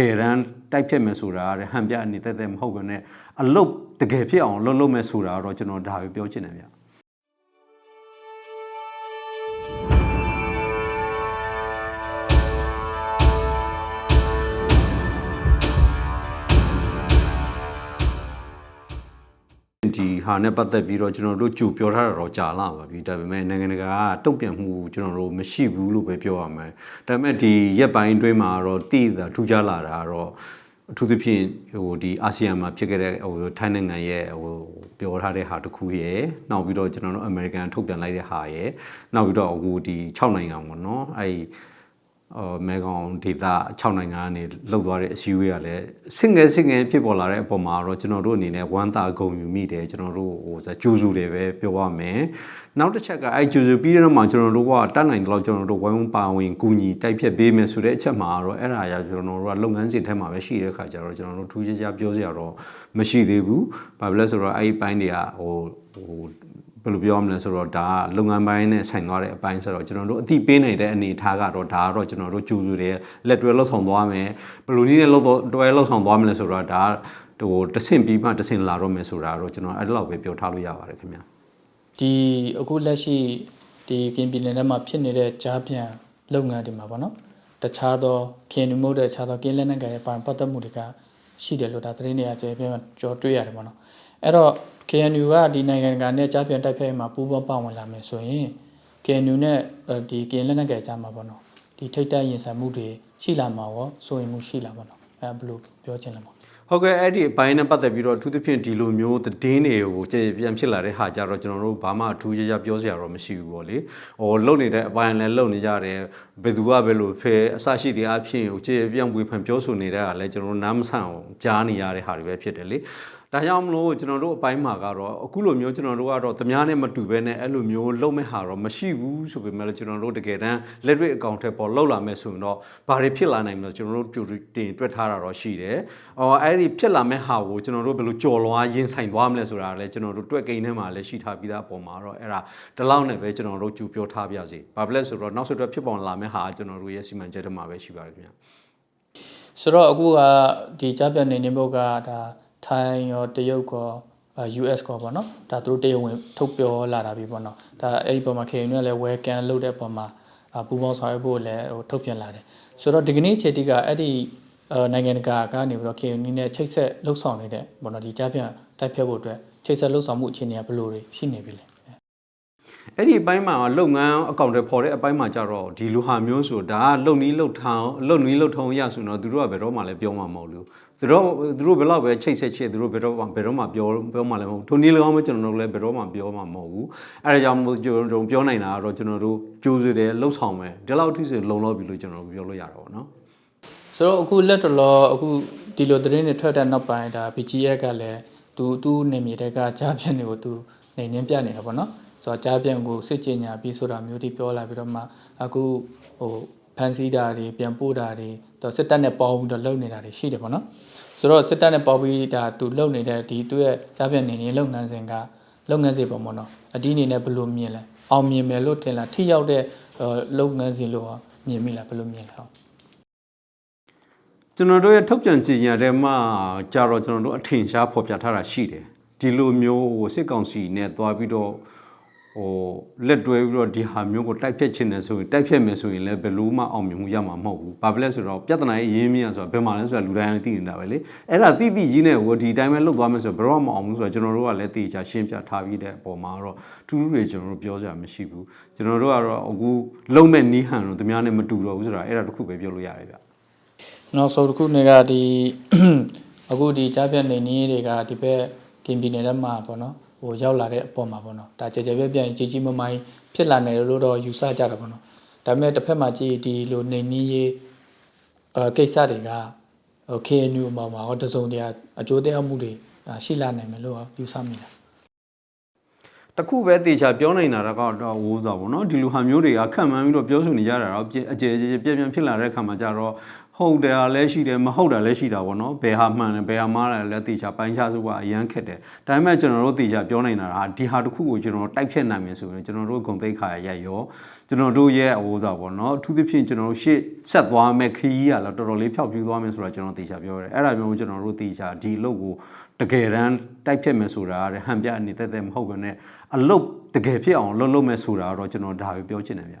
ကယ်တမ်းတိုက်ဖြတ်မယ်ဆိုတာကဟန်ပြအနေတက်တက်မဟုတ်ဘဲနဲ့အလုတ်တကယ်ဖြစ်အောင်လုပ်လုပ်မယ်ဆိုတာကတော့ကျွန်တော်ဒါပဲပြောချင်တယ်ဗျ ဟာနဲ့ပတ်သက်ပြီးတော့ကျွန်တော်တို့ကြိုပြောထားတာတော့ကြာလာပါပြီဒါပေမဲ့နိုင်ငံတကာကတုံ့ပြန်မှုကျွန်တော်တို့မရှိဘူးလို့ပဲပြောရမယ်ဒါပေမဲ့ဒီရက်ပိုင်းအတွင်းမှာတော့တည်တာထူးခြားလာတာကတော့အထူးသဖြင့်ဟိုဒီအာဆီယံမှာဖြစ်ခဲ့တဲ့ဟိုထိုင်းနိုင်ငံရဲ့ဟိုပြောထားတဲ့ဟာတစ်ခုရယ်နောက်ပြီးတော့ကျွန်တော်တို့အမေရိကန်ထုတ်ပြန်လိုက်တဲ့ဟာရယ်နောက်ပြီးတော့ဟိုဒီ6နိုင်ငံပေါ့နော်အဲ့ အော်မဲကောင်ဒေတာ6နိုင်ငံကနေလှုပ်သွားတဲ့အစည်းအဝေးကလည်းစင်ငယ်စင်ငယ်ဖြစ်ပေါ်လာတဲ့အပေါ်မှာတော့ကျွန်တော်တို့အနေနဲ့ဝမ်းသာဂုဏ်ယူမိတယ်ကျွန်တော်တို့ဟိုကြိုးစုတယ်ပဲပြောပါမယ်နောက်တစ်ချက်ကအဲ့ကြိုးစုပြီးတဲ့နောက်မှာကျွန်တော်တို့ကတတ်နိုင်တယ်လို့ကျွန်တော်တို့ဝိုင်းဝန်းပါဝင်ကူညီတိုက်ဖြတ်ပေးမယ်ဆိုတဲ့အချက်မှာတော့အဲ့ဒါအရာကျွန်တော်တို့ကလုပ်ငန်းစဉ်ထဲမှာပဲရှိတဲ့အခါကျတော့ကျွန်တော်တို့ထူးခြားခြားပြောစရာတော့မရှိသေးဘူးဘာဖြစ်လဲဆိုတော့အဲ့ဒီပိုင်းတွေကဟိုဟို ဘယ်လိုပြောရမလဲဆိုတော့ဒါကလုပ်ငန်းပိုင်းနဲ့ဆိုင်သွားတဲ့အပိုင်းဆိုတော့ကျွန်တော်တို့အတိပေးနိုင်တဲ့အနေအထားကတော့ဒါကတော့ကျွန်တော်တို့ကြိုးစုတယ်လက်တွဲလှုပ်ဆောင်သွားမယ်ဘယ်လိုနည်းနဲ့လှုပ်တော့တွဲလှုပ်ဆောင်သွားမလဲဆိုတော့ဒါဟိုတဆင့်ပြီးမှတဆင့်လာတော့မယ်ဆိုတာတော့ကျွန်တော်အဲ့လောက်ပဲပြောထားလို့ရပါတယ်ခင်ဗျာဒီအခုလက်ရှိဒီကင်ပြည်နယ်ထဲမှာဖြစ်နေတဲ့ကြားပြန်လုပ်ငန်းတွေမှာပေါ့နော်တခြားသောခင်နူမဟုတ်တဲ့တခြားသောကင်းလက်နက်ကရဲ့ပါပတ်သက်မှုတွေကရှိတယ်လို့ဒါသတင်းတွေကကျေပြင်းကြော်တွေ့ရတယ်ပေါ့နော်အဲ့တော့ KNU ကဒီနိုင်ငံကနဲ့ကြားပြန်တိုက်ဖျက်ရေးမှာပူးပေါင်းပါဝင်လာမယ်ဆိုရင် KNU နဲ့ဒီကင်းလက်နက်ကရဲ့ကြားမှာပေါ့နော်ဒီထိတ်တက်ရင်ဆိုင်မှုတွေရှိလာမှာရောဆိုရင်မှုရှိလာပေါ့နော်အဲ့ဘယ်လိုပြောချင်လဲပေါ့ဟုတ်ကဲ့အဲ့ဒီအပိုင်းနဲ့ပတ်သက်ပြီးတော့အထူးသဖြင့်ဒီလိုမျိုးသတင်းတွေကိုကြည်ပြန်ဖြစ်လာတဲ့ဟာကြတော့ကျွန်တော်တို့ဘာမှအထူးခြားခြားပြောစရာတော့မရှိဘူးပေါ့လေဟိုလုံနေတဲ့အပိုင်းလည်းလုံနေကြတယ်ဘယ်သူကဘယ်လိုဖဲအစရှိတဲ့အဖြစ်ဟိုကြည်ပြန်ဝေဖန်ပြောဆိုနေတာကလည်းကျွန်တော်တို့နားမဆန့်အောင်ကြားနေရတဲ့ဟာတွေပဲဖြစ်တယ်လေ ဒါကြောင့်မလို့ကျွန်တော်တို့အပိုင်းမှာကတော့အခုလိုမျိုးကျွန်တော်တို့ကတော့သမားနဲ့မတူဘဲနဲ့အဲ့လိုမျိုးလုံမဲ့ဟာတော့မရှိဘူးဆိုပေမဲ့လည်းကျွန်တော်တို့တကယ်တမ်းလက်တွေ့အကောင့်ထဲပေါ်လောက်လာမဲ့ဆိုရင်တော့ဘာတွေဖြစ်လာနိုင်မလဲကျွန်တော်တို့ကြိုတင်တွက်ထားတာတော့ရှိတယ်။အော်အဲ့ဒီဖြစ်လာမဲ့ဟာကိုကျွန်တော်တို့ဘယ်လိုကြော်လွှားရင်ဆိုင်သွားမလဲဆိုတာလည်းကျွန်တော်တို့တွက်ကိန်းထဲမှာလည်းရှိထားပြီးသားအပေါ်မှာတော့အဲ့ဒါဒီလောက်နဲ့ပဲကျွန်တော်တို့ကြူပြောထားပြစီ။ဘာဖြစ်လဲဆိုတော့နောက်ဆက်တွဲဖြစ်ပေါ်လာမဲ့ဟာကျွန်တော်တို့ရဲ့စီမံချက်တွေမှာပဲရှိပါတယ်ခင်ဗျာ။ဆိုတော့အခုကဒီကြားပြန်နေနေဘုတ်ကဒါ ထိုင်းရောတရုတ်ကောအာ US ကောပေါ့နော်ဒါသူတို့တရားဝင်ထုတ်ပြောလာတာပြီပေါ့နော်ဒါအဲ့ဒီပုံမှာ KNU ကလည်း welcome လုပ်တဲ့ပုံမှာအာပူပေါင်းဆောင်ရွက်ဖို့လည်းဟိုထုတ်ပြန်လာတယ်ဆိုတော့ဒီကနေ့ခြေတိကအဲ့ဒီအာနိုင်ငံတကာကနေပြီးတော့ KNU နဲ့ချိတ်ဆက်လှုပ်ဆောင်နေတဲ့ပေါ့နော်ဒီကြားပြန်တိုက်ဖြတ်ဖို့အတွက်ချိတ်ဆက်လှုပ်ဆောင်မှုအခြေအနေကဘယ်လိုတွေရှိနေပြီလဲ အဲ့ဒီအပိုင်းမှာလုပ်ငန်းအကောင့်တွေပေါ်တဲ့အပိုင်းမှာကြတော့ဒီလိုဟာမျိုးဆိုဒါကလုံနီးလုံထောင်လုံနီးလုံထုံရဆိုတော့သူတို့ကဘယ်တော့မှလည်းပြောမှာမဟုတ်ဘူးသူတို့သူတို့ဘယ်တော့ပဲချိတ်ဆက်ချစ်သူတို့ဘယ်တော့မှဘယ်တော့မှပြောပြောမှလည်းမဟုတ်ထိုနည်း၎င်းမကျွန်တော်တို့လည်းဘယ်တော့မှပြောမှာမဟုတ်ဘူးအဲဒါကြောင့်မို့ကျွန်တော်ပြောနိုင်တာကတော့ကျွန်တော်တို့ကြိုးစွတယ်လှုပ်ဆောင်မယ်ဒီလောက်ထိဆိုလုံလောက်ပြီလို့ကျွန်တော်ပြောလို့ရတာပေါ့နော်ဆိုတော့အခုလက်တော်လောအခုဒီလိုသတင်းတွေထွက်တဲ့နောက်ပိုင်းဒါ BGF ကလည်းသူသူ့နေမြေတဲကကြားပြန့်တွေကိုသူနေနှင်းပြနေတာပေါ့နော် ဆိုတော့ကြားပြန့်ကိုစစ်ကြင်ညာပြီးဆိုတာမျိုးတွေပြောလာပြီးတော့မှအခုဟိုဖန်စီတာတွေပြန်ပို့တာတွေတော့စစ်တပ်နဲ့ပေါင်းပြီးတော့လုပ်နေတာတွေရှိတယ်ပေါ့နော်ဆိုတော့စစ်တပ်နဲ့ပေါင်းပြီးဒါသူလုပ်နေတဲ့ဒီသူ့ရဲ့ကြားပြန့်နေနေလုပ်ငန်းစဉ်ကလုပ်ငန်းစဉ်ပုံပေါ့နော်အဒီအနေနဲ့ဘယ်လိုမြင်လဲအောင်မြင်မယ်လို့ထင်လားထိရောက်တဲ့လုပ်ငန်းစဉ်လို့မြင်မိလားဘယ်လိုမြင်လဲဟုတ်ကျွန်တော်တို့ရဲ့ထုတ်ပြန်ကြေညာတဲ့မှာကြာတော့ကျွန်တော်တို့အထင်ရှားဖော်ပြထားတာရှိတယ်ဒီလိုမျိုးဟိုစစ်ကောင်စီနဲ့သွားပြီးတော့ ဟိုလက်တွဲပြီးတော့ဒီဟာမျိုးကိုတိုက်ဖြတ်ခြင်းနဲ့ဆိုရင်တိုက်ဖြတ်မယ်ဆိုရင်လည်းဘယ်လို့မှအောင်မြင်မှုရမှာမဟုတ်ဘူး။ဘာဖြစ်လဲဆိုတော့ပြဿနာရဲ့ရင်းမြစ်ဆိုတာဘယ်မှာလဲဆိုတာလူတိုင်းလည်းသိနေတာပဲလေ။အဲ့ဒါသိသိကြီးနဲ့ဟိုဒီတိုင်းပဲလှုပ်သွားမယ်ဆိုတော့ဘယ်တော့မှမအောင်ဘူးဆိုတော့ကျွန်တော်တို့ကလည်းသိချာရှင်းပြထားပြီးတဲ့အပေါ်မှာတော့ထူးထူးတွေကျွန်တော်တို့ပြောစရာမရှိဘူး။ကျွန်တော်တို့ကတော့အခုလုံးမဲ့နီးဟန်တော့တများနဲ့မတူတော့ဘူးဆိုတာအဲ့ဒါတစ်ခုပဲပြောလို့ရတယ်ဗျ။နောက်ဆုံးတစ်ခုနေကဒီအခုဒီကြားပြတ်နေနည်းတွေကဒီဘက်ကင်ပြည်နယ်ထဲမှာပေါ့နော် ဟိုရောက်လာတဲ့အပေါ်မှာပေါ့နော်ဒါကြကြပြက်ပြက်ကြီးကြီးမမိုင်းဖြစ်လာနေလို့တော့ယူဆကြတာပေါ့နော်ဒါပေမဲ့တစ်ဖက်မှာကြည့်ဒီလိုနေနည်းရေးအဲကိစ္စတွေကဟို KNU မှာမှာဟောတစုံတရာအကျိုးသက်ရောက်မှုတွေအာရှိလာနိုင်မယ်လို့ယူဆမိတာတခုပဲတေချာပြောနိုင်တာကတော့ဝိုးစားပေါ့နော်ဒီလိုဟာမျိုးတွေကခံမှန်းပြီးတော့ပြောဆိုနေကြတာတော့အကျယ်အကျယ်ပြည့်ပြည့်ဖြစ်လာတဲ့အခါမှာကြတော့ ဟဟုတ်တယ်ဟာလည်းရှိတယ်မဟုတ်တာလည်းရှိတာပေါ့နော်ဘယ်ဟာမှန်တယ်ဘယ်ဟာမှားတယ်လည်းတေချာပိုင်းခြားစုကအရန်ခက်တယ်ဒါပေမဲ့ကျွန်တော်တို့တေချာပြောနေတာဟာဒီဟာတစ်ခုကိုကျွန်တော်တို့တိုက်ဖြတ်နိုင်မယ်ဆိုရင်ကျွန်တော်တို့ဂုံသိက္ခာရရောကျွန်တော်တို့ရဲ့အဝိုးစားပေါ့နော်အထူးသဖြင့်ကျွန်တော်တို့ရှေ့ဆက်သွားမဲ့ခရီးကလည်းတော်တော်လေးဖြောက်ပြူသွားမယ်ဆိုတာကျွန်တော်တေချာပြောရတယ်အဲ့ဒါမျိုးကျွန်တော်တို့တေချာဒီအလုပ်ကိုတကယ်တမ်းတိုက်ဖြတ်မယ်ဆိုတာကဟန်ပြအနေတက်တက်မဟုတ်ဘဲနဲ့အလုပ်တကယ်ဖြစ်အောင်လုပ်လုပ်မယ်ဆိုတာကတော့ကျွန်တော်ဒါပဲပြောချင်တယ်ဗျ